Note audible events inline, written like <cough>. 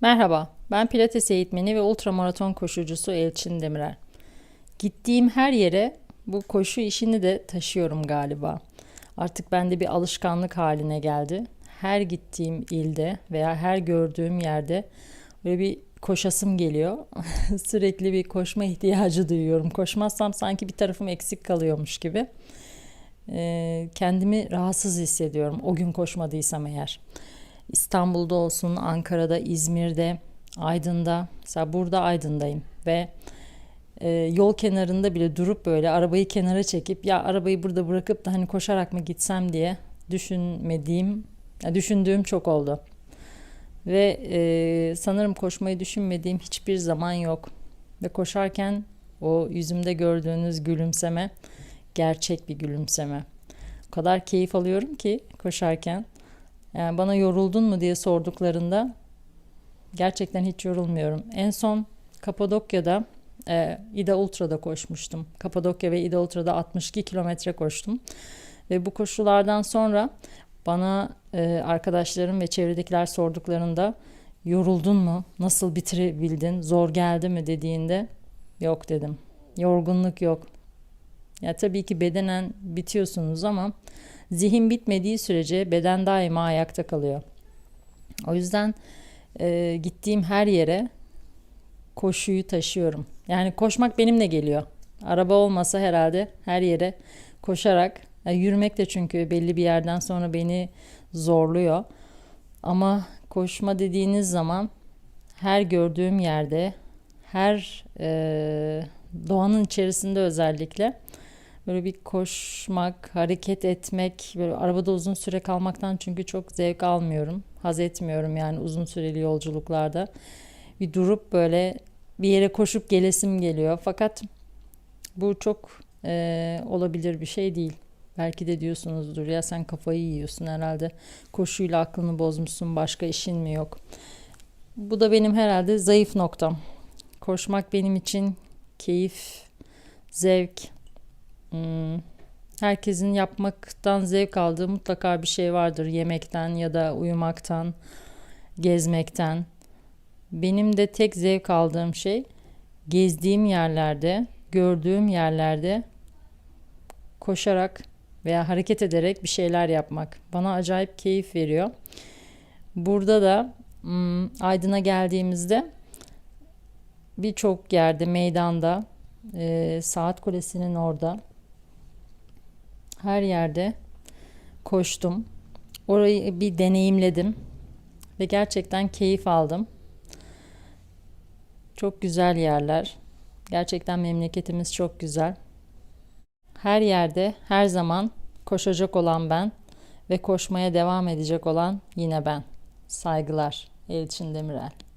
Merhaba, ben Pilates eğitmeni ve ultramaraton koşucusu Elçin Demirel. Gittiğim her yere bu koşu işini de taşıyorum galiba. Artık bende bir alışkanlık haline geldi. Her gittiğim ilde veya her gördüğüm yerde böyle bir koşasım geliyor. <laughs> Sürekli bir koşma ihtiyacı duyuyorum. Koşmazsam sanki bir tarafım eksik kalıyormuş gibi. Ee, kendimi rahatsız hissediyorum o gün koşmadıysam eğer. İstanbul'da olsun, Ankara'da, İzmir'de, Aydın'da. Mesela burada Aydın'dayım ve e, yol kenarında bile durup böyle arabayı kenara çekip ya arabayı burada bırakıp da hani koşarak mı gitsem diye düşünmediğim, ya düşündüğüm çok oldu. Ve e, sanırım koşmayı düşünmediğim hiçbir zaman yok. Ve koşarken o yüzümde gördüğünüz gülümseme gerçek bir gülümseme. O kadar keyif alıyorum ki koşarken. Yani bana yoruldun mu diye sorduklarında gerçekten hiç yorulmuyorum. En son Kapadokya'da e, İda Ultra'da koşmuştum. Kapadokya ve İda Ultra'da 62 kilometre koştum. Ve bu koşulardan sonra bana e, arkadaşlarım ve çevredekiler sorduklarında yoruldun mu? Nasıl bitirebildin? Zor geldi mi dediğinde yok dedim. Yorgunluk yok. Ya tabii ki bedenen bitiyorsunuz ama zihin bitmediği sürece beden daima ayakta kalıyor. O yüzden e, gittiğim her yere koşuyu taşıyorum. Yani koşmak benimle geliyor. Araba olmasa herhalde her yere koşarak, yani yürümek de çünkü belli bir yerden sonra beni zorluyor. Ama koşma dediğiniz zaman her gördüğüm yerde, her e, doğanın içerisinde özellikle böyle bir koşmak, hareket etmek, böyle arabada uzun süre kalmaktan çünkü çok zevk almıyorum. Haz etmiyorum yani uzun süreli yolculuklarda. Bir durup böyle bir yere koşup gelesim geliyor. Fakat bu çok e, olabilir bir şey değil. Belki de diyorsunuzdur ya sen kafayı yiyorsun herhalde. Koşuyla aklını bozmuşsun, başka işin mi yok? Bu da benim herhalde zayıf noktam. Koşmak benim için keyif, zevk, Hmm, herkesin yapmaktan zevk aldığı mutlaka bir şey vardır. Yemekten ya da uyumaktan, gezmekten. Benim de tek zevk aldığım şey gezdiğim yerlerde, gördüğüm yerlerde koşarak veya hareket ederek bir şeyler yapmak. Bana acayip keyif veriyor. Burada da hmm, Aydın'a geldiğimizde birçok yerde, meydanda, e, saat kulesinin orada her yerde koştum. Orayı bir deneyimledim ve gerçekten keyif aldım. Çok güzel yerler. Gerçekten memleketimiz çok güzel. Her yerde, her zaman koşacak olan ben ve koşmaya devam edecek olan yine ben. Saygılar. Elçin Demirel.